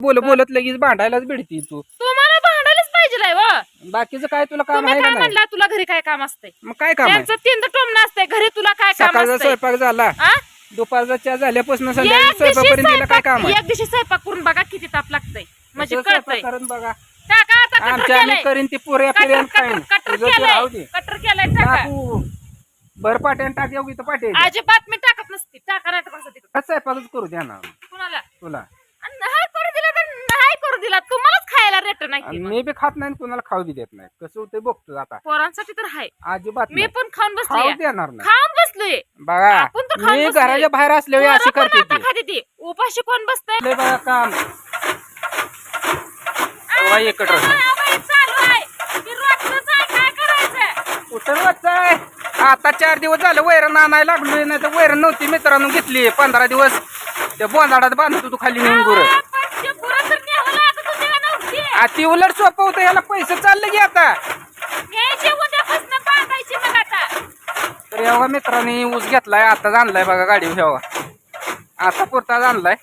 बोल बोलत लगेच भांडायलाच भेटती तू. तुम्हाला भांडायलाच पाहिजे व. बाकीचं काय तुला काम तुम्ही आहे काय का नाही? म्हणला तुला घरी काय काम असतंय? मग काय काम आहे? त्यांचं तीन टोमणं असतंय घरी तुला काय काम सकाळचा स्वयंपाक झाला. आ? दुपारचा चहा झाल्यापासून एक दिवशी तिला काय स्वयंपाक काम आहे? एक दिवशी स्वयंपाक करून बघा किती ताप लागतंय. म्हणजे तसं स्वयंपाक कळतंय. करून बघा. टाका आता कटर आमच्या आम्ही केलंय. करीन ती पुऱ्या कटर फिर्यान कटर खाईन कटर तुझं ते राहू केलंय दे. कटर केलंय टाका. टाकू. भर पाट्यान टाक येऊ इथं पाटे अजिबात मी टाकत नसते. टाका नाही तर कसं तिकडं स्वयंपाकच करू द्या ना. कुणाला? तुला. आणि नाही करू दिला तुम्हालाच खायला रेट नाही आणि ती. मी बी खात नाही आणि कुणाला खाऊ बी देत नाही. कसं होतंय बघतो आता. पोरांसाठी तर आहे अजिबात मी नाही. पण खाऊन खाऊ बसली देणार नाही. खाऊन बसलोय बघा आपण तर खाऊन मी बसलोय. घराच्या बाहेर असल्यावर अशी पोरं पण करते आता ती. खाते ती. उपाशी कोण बसतंय? लय बघा काम. तेव्हा एकत्र. काय आहे? आता चार दिवस झालं वैरण आणायला लागलोय नाही तर वैरण नव्हती मित्रांनो घेतली. पंधरा दिवस. त्या बोंदाडात बांधत होतो खाली नेऊन गुरं पण ते गुरं तर न्यावं लागत होते का नव्हते? आ, ती उलट सोपं होतं याला पैसे चालले की आता. न्यायचे उद्यापासून बांधायचे मग आता. तर एवढा मित्रांनी ऊस घेतलाय आताच आणलाय बघा गाडी हेवा आता पुरताच आणलाय.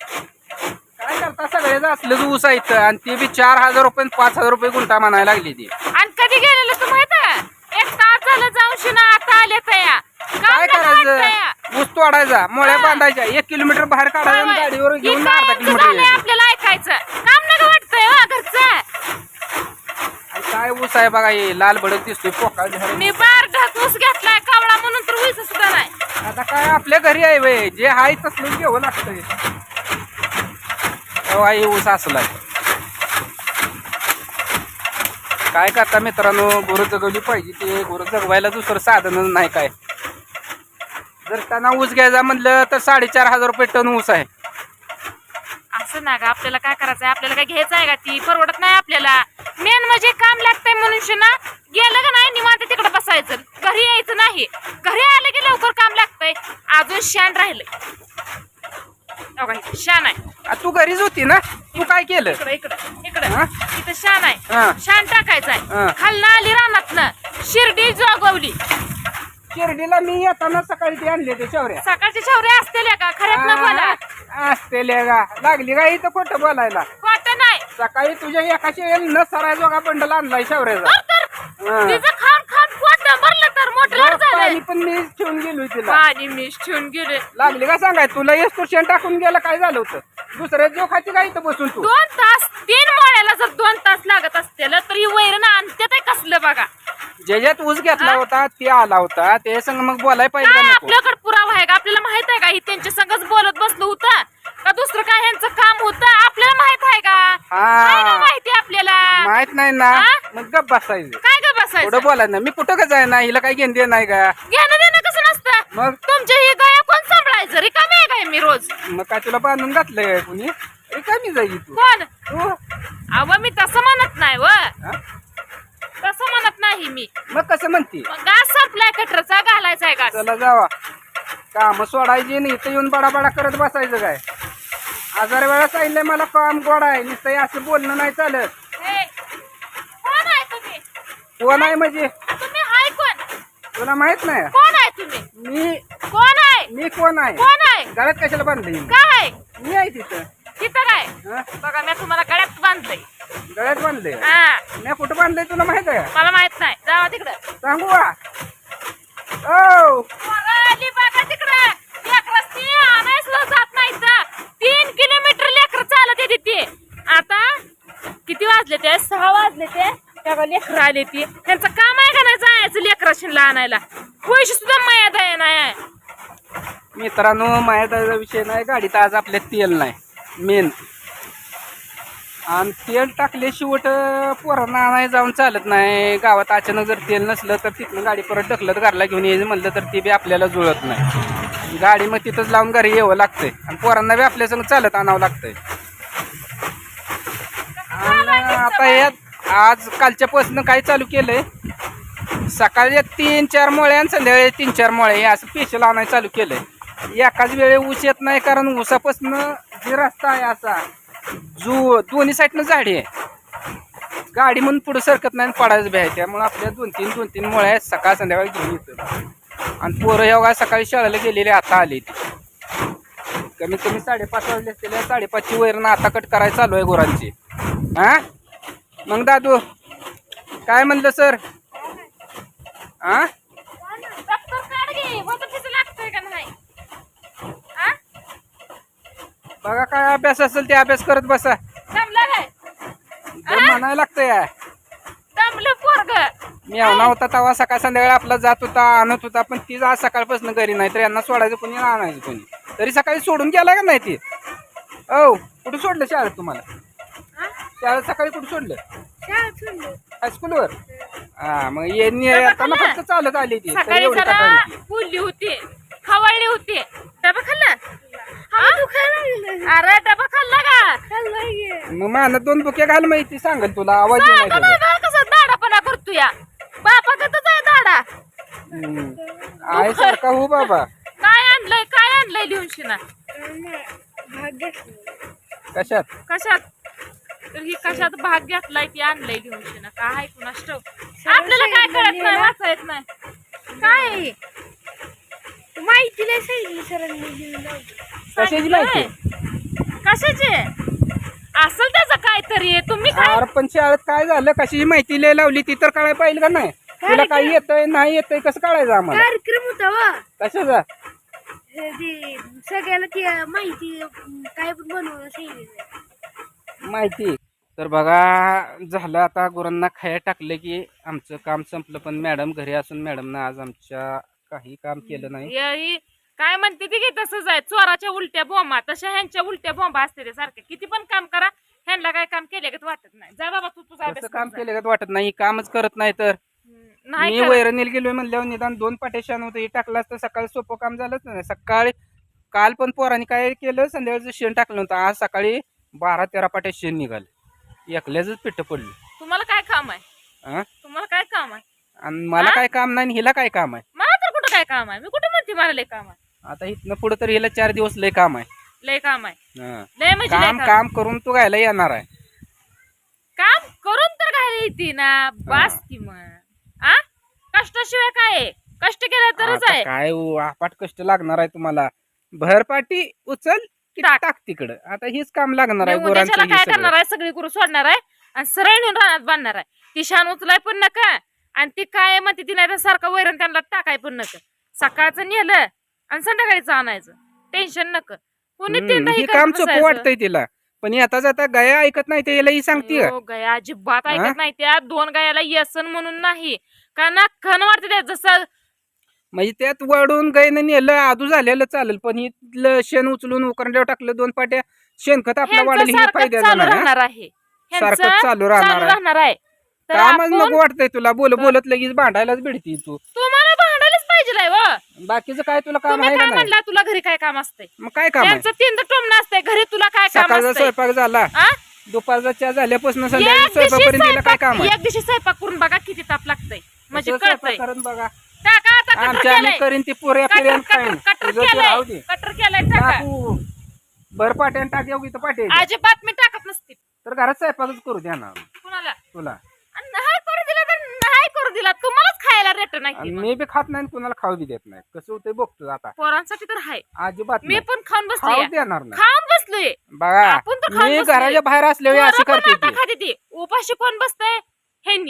काय करता सगळेच असलेच ऊस आहेत. आणि ते बी चार हजार रुपये आणि पाच हजार रुपये गुंठा म्हणायला लागली ती. आणि कधी गेलेलं तू माहीत आहे? एक तास झालं जाऊन शिना आता आले तया. काय करायचं? ऊस तोडायचा मोळ्या बांधायच्या एक किलोमीटर बाहेर काढायचं आणि गाडीवर घेऊन अर्धा किलोमीटर यायचं. आपल्याला ऐकायचं. काम नका वाटतंय हो घरचं. काय ऊस आहे बघा हे लाल भडक दिसतोय पोकाळ झाड. मी बार ढकूस घेतलाय कावळा म्हणून तर व्हायचं सुद्धा नाही. आता काय आपल्या घरी आहे वे जे आहे तसलं घ्यावं लागतंय. तेव्हा हे ऊस असलाय. काय करता मित्रांनो गुरु जगवली पाहिजे ते गुरु जगवायला दुसरं साधनच नाही काय. जर त्यांना ऊस घ्यायचा म्हणलं तर साडेचार हजार रुपये टन ऊस आहे. असं ना ग आपल्याला काय करायचं आहे? आपल्याला काय घ्यायचं आहे का ती? परवडत नाही आपल्याला. मेन म्हणजे काम लागतंय म्हणून ना. गेलं का नाही निवांत तिकडे बसायचं. घरी यायचं नाही. घरी आलं की लवकर काम लागतंय. अजून शान राहिलंय. शान आहे. आ, तू घरीच होती ना? तू काय केलं? इकडं इकडं इकडं. हा? इथं शान हा. आहे शान टाकायचं हा. आहे खालनं आली रानातनं. शिर्डी जोगवली. शिर्डीला मी येताना सकाळी ते आणले ते शौर्या सकाळची शौर्य असतील का खऱ्यात न बोला. असते का लागली का इथं खोटं बोलायला. खोटं नाही. सकाळी तुझ्या एकाशे न सराय जोगा बंडल आणलाय शौर्याचा. तिचं खान खान पोट भरलं तर मोठं पाणी पण मी ठेवून गेलो तिला. पाणी मिस ठेवून गेले. लागली का सांगाय? तुला एक्सकर्शन टाकून गेलं काय झालं होतं? दुसऱ्या जो खाती काय इथं बसून तू? दोन तास तीन मोळ्याला जर दोन तास लागत असतील तर ही वैरण आणते ते कसलं बघा. ज्याच्यात ऊस घेतला होता ते आला होता ते संग मग बोलाय पाहिजे का काय नको? आपल्याकडे पुरावा आहे का? आपल्याला माहीत आहे का? ही त्यांच्या संगच बोलत बसलो होतं. का दुसरं काय ह्यांचं काम होतं? आपल्याला माहीत आहे का? काय ना हा माहिती आपल्याला? माहीत नाही ना. हा? मग गप बसायचं. काय ग पुढं बसायचं बोलायचं ना. मी कुठं का जाय ना हिला काय घेणं नाही का? घेणं देणं कसं नसतं? मग? तुमच्या ही गाया कोण सांभाळायचं? रिकामी आहे काय मी रोज? मग काय तुला बांधून घातलंय कुणी? रिकामी जाईल तू. कोण? तू अव मी तसं म्हणत नाही व. हा? मी. मग कसं म्हणते? मग घास संपलाय कटरचा घालायचा आहे घास चला जावा. काम सोडायची नाही इथं येऊन बडा बडा करत बसायचं काय? हजार वेळा सांगितलंय मला काम गोड आहे नुसतं असं बोलणं नाही चालत. कोण आहे तुम्ही? कोण आहे म्हणजे? तुम्ही हाय कोण? तुला माहीत नाही? कोण आहे तुम्ही? मी कोण आहे? मी कोण आहे? कोण आहे? गळ्यात कशाला बांधली? काय मी आहे तिथं. तिथं काय हा? बघा मी तुम्हाला गळ्यात बांधलंय. गळ्यात बांधले. हा. मी कुठं बांधलंय तुला माहीत आहे? मला माहीत नाही. जावा तिकडं. सांगू का? ओ! पोरं आली बघा तिकडं. लेकरं ती आणायला जात नाही इथं. तीन किलोमीटर लेकर चालत येते ती. आता किती वाजले ते? सहा वाजले ते. तेव्हा लेकरं आले ती. त्यांचं काम आहे का नाही जायचं लेकरा शिनला आणायला? पैसे सुद्धा माया दया नाही मित्रांनो माझ्या विषय नाही. गाडीत आज आपल्यात तेल नाही. मेन आणि तेल टाकले शेवट पोरांना नाही जाऊन चालत नाही. गावात अचानक जर तेल नसलं तर तिथनं गाडी परत ढकलत घरला घेऊन यायचं म्हणलं तर ते बी आपल्याला जुळत नाही. गाडी मग तिथंच लावून घरी यावं लागतंय. आणि पोरांना बी आपल्या संग चालत आणावं लागतंय. आणि आता यात आज कालच्यापासून काय चालू केलंय? सकाळी तीन चार मोळे आणि संध्याकाळी तीन चार मोळे असं पेशल आणायला चालू केलंय. एकाच वेळे ऊस येत नाही कारण ऊसापासून जे रस्ता आहे असा जो दोन्ही साईडनं झाडी आहे. गाडी म्हणून पुढं सरकत नाही आणि पडायचं बी आहे. त्यामुळे आपल्या दोन तीन दोन तीन मुळे आहेत. सकाळ संध्याकाळी घेऊन येतो आणि पोरं योगा सकाळी शाळेला गेलेले आता आले ते. कमीत कमी साडेपाच वाजले असतील. साडेपाचची वैरणं आता कट करायला चालू आहे गुरांची. हा? मग दादू काय म्हणलं सर? हा दप्तर काढ घे मदतीचं लागतंय का नाही आ? बघा काय अभ्यास असेल ते अभ्यास करत बसा. काय तर म्हणायला लागतंय. पोरग. मी अवना होता तेव्हा सकाळ संध्याकाळी आपला जात होता आणत होता पण ती आज सकाळपासून घरी नाही तर यांना सोडायचं कोणी आणि आणायचं कोणी? तरी सकाळी सोडून गेला का नाही ती? औ कुठं सोडलं शाळेत तुम्हाला? शाळेत सकाळी कुठं सोडलं? हायस्कूलवर हा मग यांनी येताना? फक्त चालत आली ती तर सकाळी एवढी जरा. बोलली होती खवळली होती. डबा खाल्ला अरे डबा खाल्ला का? मग मला दोन बुके घाल माहिती सांगेल तुला. आवाज येईल सांगा कसं दाडापणा करतो या. बापा कसं आहे दाडा? आहे सारखा हो बाबा. काय आणलंय काय आणलंय लिहून शिना कशात? कशात? तर ही कशात भाग घेतलाय ती आणलंय लिहून शिना काय कुणास ठाऊक? आपल्याला काय कळत नाही वाचा येत नाही. काय? माहिती नाही सांगितली सरांनी. कशाची माहिती? कशाचे? असेल त्याचं काहीतरी. तुम्ही काय अरे पण शाळेत काय झालं? कशाची माहिती लय लावली? ती तर कळायला पाहिजे का नाही? तुला काही येतंय नाही येतंय कसं कळायचं आम्हाला? कार्यक्रम होता वा. कशाचा? हे सगळ्याला ती माहिती काय पण बनवून सांगितलं माहिती. तर बघा झालं आता गुरांना खाया टाकलं की आमचं काम संपलं. पण मॅडम घरी असून मॅडमनं आज आमच्या काही काम केलं नाही. काय म्हणते ती की तसंच आहे. चोराच्या उलट्या बोंबा. तशा ह्यांच्या उलट्या बोंबा असते ते सारखे किती पण काम करा ह्यांना काय काम केले का वाटत नाही. जा बाबा तू तुझा तसं अभ्यास काम कर जा. केलं का वाटत नाही कामच करत नाही तर. हम्म, नाही मी करत. वैरणीला गेलोय म्हणल्यावर निदान दोन पाट्या शान होतं. हे टाकलं असतं सकाळी सोपं काम झालंच नाही. सकाळी काल पण पोरांनी काय केलं संध्याकाळचं शेण टाकलं होतं आज सकाळी बारा तेरा पाट्या शेण निघालं. एकल्याच पिठं पडली. तुम्हाला काय काम आहे? हा? तुम्हाला काय काम आहे? आणि मला हा? काय काम नाही आणि हिला काय काम आहे? मला तर कुठं काय काम आहे? मी कुठं म्हणते मला लय काम आहे? आता इथनं पुढे तर हिला चार दिवस लय काम आहे. लय काम आहे. हा. लय म्हणजे लय काम काम. काम करून तू घायला येणार आहे. काम करून तर घायला येते ना. बास की मग आ? कष्टाशिवाय काय आहे? कष्ट केलं तरच आता आहे. काय उ- आपाट कष्ट लागणार आहे तुम्हाला. भरपाटी उचल की टाक. टाक तिकडं. आता हेच काम लागणार आहे हे काय. करणार आहे? सगळी करू सोडणार आहे आणि सरळ नेऊन रानात बांधणार आहे. ती शान उचलाय पण नका. आणि ती काय म्हणते ती नाही तर सारखं वैरण त्यांना टाकाय पण नका. सकाळचं नेलं आणि संध्याकाळीच आणायचं. टेन्शन नका. कोणी हम्म, हे काम. वाटतंय तिला. पण येता जाता गया ऐकत नाही ते याला ही सांगते. हो, गया अजिबात हा? ऐकत नाही त्या. दोन गायाला येसन म्हणून नाही. का ना खन वाटते त्या जसं म्हणजे त्यात वडून गायनं नेलं आदू झालेलं चालेल पण इथलं शेण उचलून उकरड्यावर टाकलं दोन पाट्या शेणखत आपल्या ह्यांचं वाढेल हे सारखंच फायद्याचं चालू नाही हा? राहणार आहे. ह्यांचं चालू राहणार आहे. राहणार आहे. तर कामच आपण- नको वाटतंय तुला बोल बोलत लगेच भांडायलाच भेटती तू. तुम्हाला पाहिजे व. बाकीचं काय तुला काम तुम्ही आहे काय नाही? म्हणला तुला घरी काय काम असतंय? मग काय काम आहे? त्यांचं तीन टोमणं असतंय घरी तुला काय काम सकाळचा असतंय? स्वयंपाक झाला. आ? दुपारचा चहा झाल्यापासून एक दिवशी तिला काय काम स्वयंपाक आहे? एक दिवशी स्वयंपाक करून बघा किती ताप लागतंय. म्हणजे स्वयंपाक कळतंय. करून बघा. टाका आता कटर आमच्या आम्ही केलंय. करीन ती पुऱ्या कटर फिर्यान कटर खाईन. कटर तुझं तू राहू केलंय दे. कटर केलंय टाका. टाकू भर पाट्यान टाक येऊ इथं पाटे अजिबात मी टाकत नसते. तर घरात स्वयंपाकच करू द्या ना. कुणाला? तुला आणि नाही करू दिला तर नाही करू दिला तुम्हालाच खायला रेट नाही आणि. मी बी खात नाही आणि कुणाला खाऊ बी देत नाही. कसं होतंय बघतो आता. पोरांसाठी तर हाय. अजिबात मी नाही. पण खाऊन खाऊ बसले देणार नाही. खाऊन बसलोय बघा आपण तर खाऊन मी बसलोय. घराच्या बाहेर असल्यावर अशी पोरं पण करते आता ती. खाते ती. उपाशी कोण बसतंय? ह्यांनी